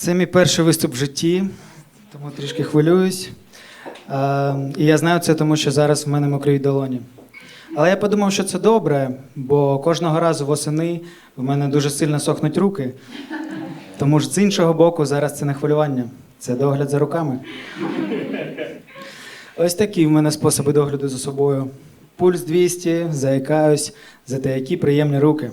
Це мій перший виступ в житті, тому трішки хвилююсь. Е, і я знаю це, тому що зараз в мене мокрі долоні. Але я подумав, що це добре, бо кожного разу восени в мене дуже сильно сохнуть руки. Тому ж з іншого боку, зараз це не хвилювання, це догляд за руками. Ось такі в мене способи догляду за собою. Пульс 200, заїкаюсь, зате які приємні руки.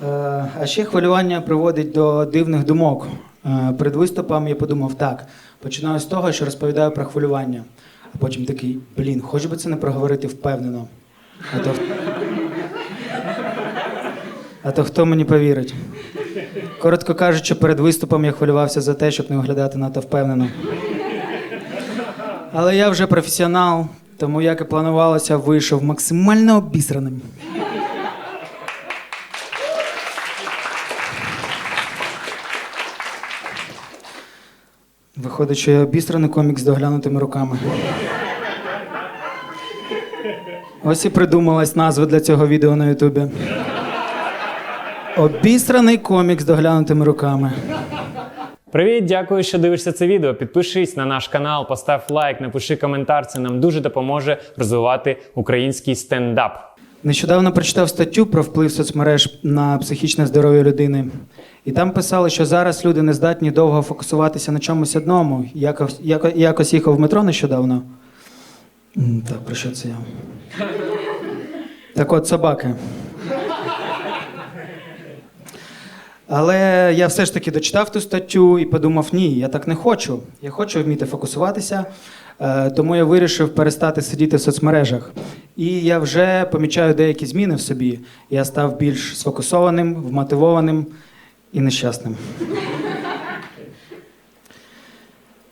А ще хвилювання приводить до дивних думок. Е, Перед виступом я подумав так: починаю з того, що розповідаю про хвилювання, а потім такий, блін, хоч би це не проговорити впевнено. А то, а то хто мені повірить? Коротко кажучи, перед виступом я хвилювався за те, щоб не виглядати надто впевнено. Але я вже професіонал, тому, як і планувалося, вийшов максимально обісраним. Виходить, що я обістраний комік з доглянутими руками. Ось і придумалась назва для цього відео на Ютубі. Обістраний комік з доглянутими руками. Привіт, дякую, що дивишся це відео. Підпишись на наш канал, постав лайк, напиши коментар. Це нам дуже допоможе розвивати український стендап. Нещодавно прочитав статтю про вплив соцмереж на психічне здоров'я людини. І там писали, що зараз люди не здатні довго фокусуватися на чомусь одному. Якось, яко- якось їхав в метро нещодавно. Так, про що це я? Так от, собаки. Але я все ж таки дочитав ту статтю і подумав: ні, я так не хочу. Я хочу вміти фокусуватися, е, тому я вирішив перестати сидіти в соцмережах. І я вже помічаю деякі зміни в собі. Я став більш сфокусованим, вмотивованим і нещасним.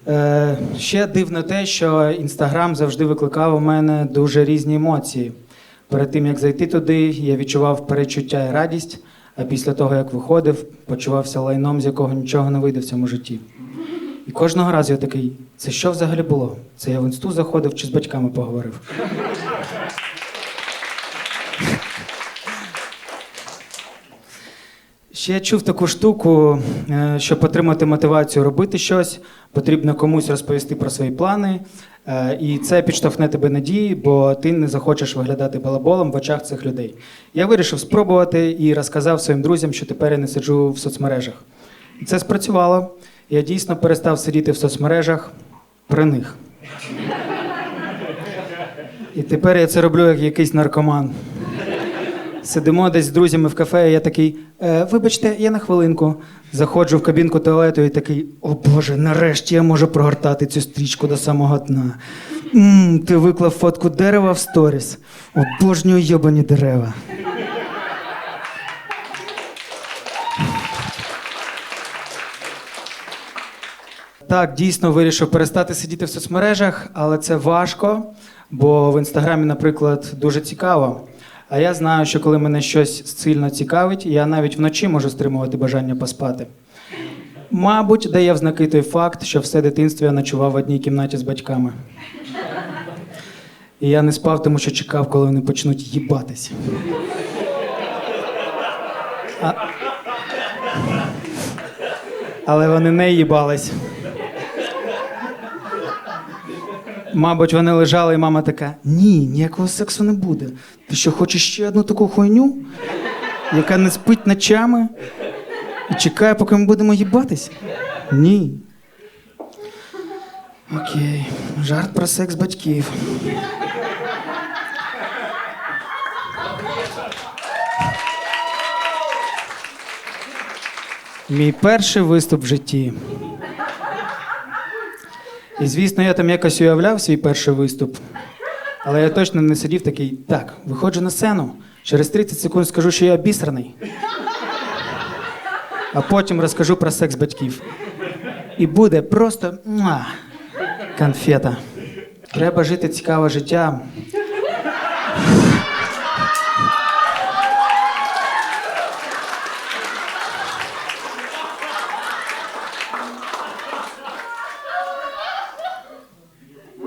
Е, ще дивно те, що інстаграм завжди викликав у мене дуже різні емоції. Перед тим як зайти туди, я відчував перечуття і радість, а після того, як виходив, почувався лайном, з якого нічого не вийде в цьому житті. І кожного разу я такий: це що взагалі було? Це я в інсту заходив чи з батьками поговорив? Ще я чув таку штуку, е, щоб отримати мотивацію робити щось, потрібно комусь розповісти про свої плани, е, і це підштовхне тебе надії, бо ти не захочеш виглядати балаболом в очах цих людей. Я вирішив спробувати і розказав своїм друзям, що тепер я не сиджу в соцмережах. І це спрацювало. Я дійсно перестав сидіти в соцмережах при них. І тепер я це роблю як якийсь наркоман. Сидимо десь з друзями в кафе, і я такий, е, вибачте, я на хвилинку. Заходжу в кабінку туалету і такий, о Боже, нарешті я можу прогортати цю стрічку до самого дна. м ти виклав фотку дерева в сторіс. Обожнюю йобані дерева. Так, дійсно вирішив перестати сидіти в соцмережах, але це важко, бо в інстаграмі, наприклад, дуже цікаво. А я знаю, що коли мене щось сильно цікавить, я навіть вночі можу стримувати бажання поспати. Мабуть, дає в знаки той факт, що все дитинство я ночував в одній кімнаті з батьками. І я не спав, тому що чекав, коли вони почнуть їбатись. А... Але вони не їбались. Мабуть, вони лежали, і мама така: ні, ніякого сексу не буде. Ти що, хочеш ще одну таку хуйню, яка не спить ночами і чекає, поки ми будемо їбатись? Ні. Окей, жарт про секс батьків. Мій перший виступ в житті. І звісно, я там якось уявляв свій перший виступ. Але я точно не сидів такий, так, виходжу на сцену, через 30 секунд скажу, що я обісраний. А потім розкажу про секс батьків. І буде просто муа, конфета. Треба жити цікаве життя.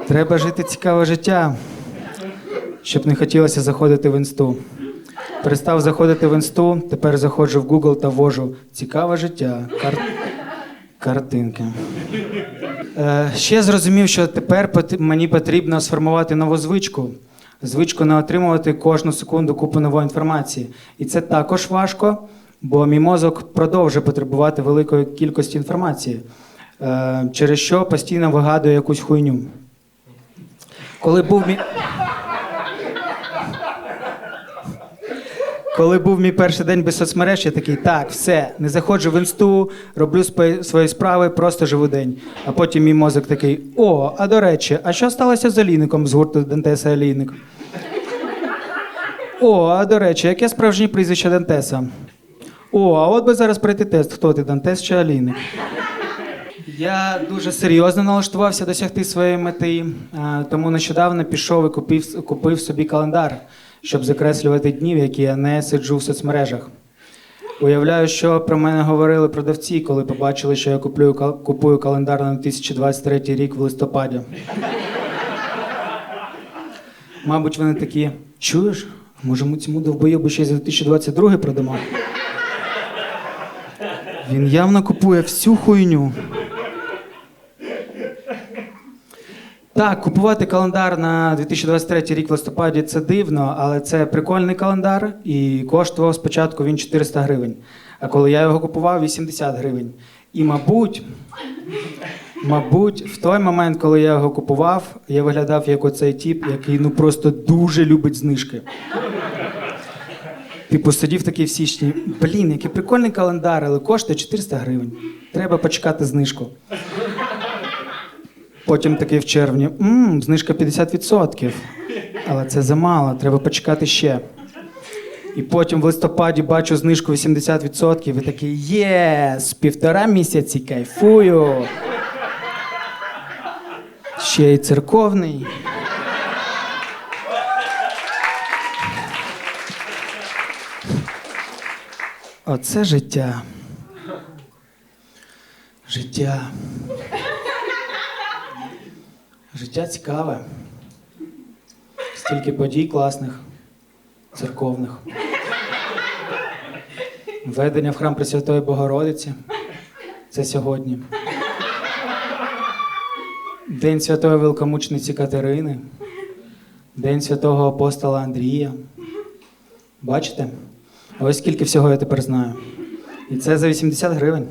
Треба жити цікаве життя, щоб не хотілося заходити в інсту. Перестав заходити в інсту, тепер заходжу в Google та ввожу цікаве життя. Кар... Картинки. Е, ще зрозумів, що тепер мені потрібно сформувати нову звичку. Звичку не отримувати кожну секунду купу нової інформації. І це також важко, бо мій мозок продовжує потребувати великої кількості інформації, е, через що постійно вигадує якусь хуйню. Коли був мій. Коли був мій перший день без соцмереж, я такий, так, все, не заходжу в інсту, роблю свої справи, просто живу день. А потім мій мозок такий: о, а до речі, а що сталося з Олійником з гурту Дантеса Олійник? О, а до речі, яке справжнє прізвище Дантеса? О, а от би зараз пройти тест, хто ти, Дантес чи Олійник? Я дуже серйозно налаштувався досягти своєї мети, е, тому нещодавно пішов і купив, купив собі календар, щоб закреслювати дні, в які я не сиджу в соцмережах. Уявляю, що про мене говорили продавці, коли побачили, що я куплю, купую календар на 2023 рік в листопаді. Мабуть, вони такі: чуєш? Може, ми цьому довбойобу ще й за 2022 продамо? Він явно купує всю хуйню. Так, купувати календар на 2023 рік в листопаді це дивно, але це прикольний календар і коштував спочатку він 400 гривень. А коли я його купував, 80 гривень. І, мабуть, мабуть, в той момент, коли я його купував, я виглядав як оцей тіп, який ну просто дуже любить знижки. Типу, сидів такий в січні. Блін, який прикольний календар, але коштує 400 гривень. Треба почекати знижку. Потім такий в червні. Мм, знижка 50%. Але це замало, треба почекати ще. І потім в листопаді бачу знижку 80%, і такий єс, півтора місяці кайфую. Ще й церковний. Оце життя. Життя. Життя цікаве. Стільки подій класних, церковних. Ведення в храм Пресвятої Богородиці. Це сьогодні. День святої великомучниці Катерини. День святого апостола Андрія. Бачите? Ось скільки всього я тепер знаю. І це за 80 гривень.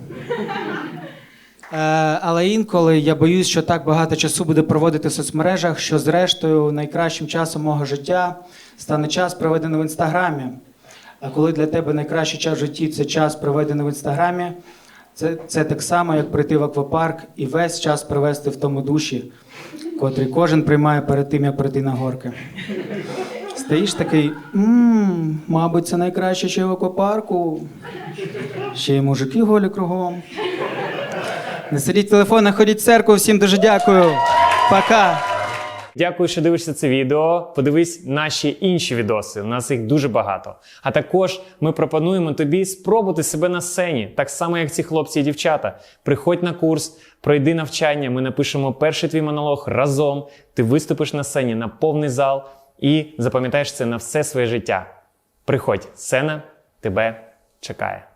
Е, але інколи я боюсь, що так багато часу буде проводити в соцмережах, що зрештою найкращим часом мого життя стане час, проведений в інстаграмі. А коли для тебе найкращий час в житті це час, проведений в інстаграмі, це, це так само, як прийти в аквапарк і весь час провести в тому душі, котрий кожен приймає перед тим, як прийти на горки. Стоїш такий, мабуть, це найкраще ще в аквапарку. Ще й мужики голі кругом. Не сидіть в телефонах, ходіть в церкву. Всім дуже дякую. Пока. Дякую, що дивишся це відео. Подивись наші інші відоси. У нас їх дуже багато. А також ми пропонуємо тобі спробувати себе на сцені, так само як ці хлопці і дівчата. Приходь на курс, пройди навчання. Ми напишемо перший твій монолог разом. Ти виступиш на сцені на повний зал і запам'ятаєш це на все своє життя. Приходь, сцена тебе чекає.